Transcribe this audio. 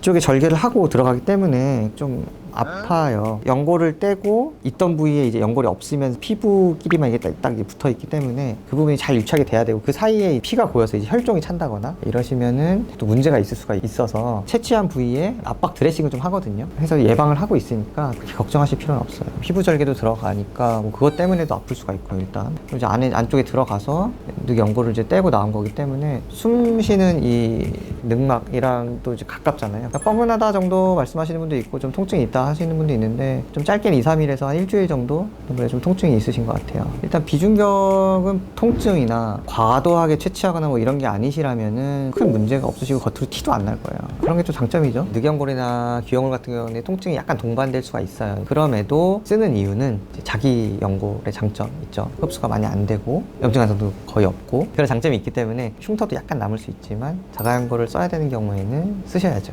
뒤쪽에 절개를 하고 들어가기 때문에 좀 아파요. 연골을 떼고 있던 부위에 이제 연골이 없으면 피부끼리만 이게 딱, 붙어 있기 때문에 그 부분이 잘 유착이 돼야 되고 그 사이에 피가 고여서 이제 혈종이 찬다거나 이러시면은 또 문제가 있을 수가 있어서 채취한 부위에 압박 드레싱을 좀 하거든요. 그래서 예방을 하고 있으니까 그렇게 걱정하실 필요는 없어요. 피부 절개도 들어가니까 뭐 그것 때문에도 아플 수가 있고요. 일단 이제 안에 안쪽에 들어가서 늑 연골을 이제 떼고 나온 거기 때문에 숨 쉬는 이 늑막이랑 또 이제 가깝잖아요. 그러니까 뻐근하다 정도 말씀하시는 분도 있고 좀 통증이 있다 하시는 분도 있는데 좀 짧게는 2, 3일에서 한 일주일 정도 정도에 좀 통증이 있으신 것 같아요. 일단 비중격은 통증이나 과도하게 채취하거나 뭐 이런 게 아니시라면은 큰 문제가 없으시고 겉으로 티도 안 날 거예요. 그런 게또 장점이죠. 늑연골이나 귀연골 같은 경우는 통증이 약간 동반될 수가 있어요. 그럼에도 쓰는 이유는 자기 연골의 장점 있죠. 흡수가 많이 안 되고 염증 환상도 거의 없고 그런 장점이 있기 때문에 흉터도 약간 남을 수 있지만 자가 연골을 써야 되는 경우에는 쓰셔야죠.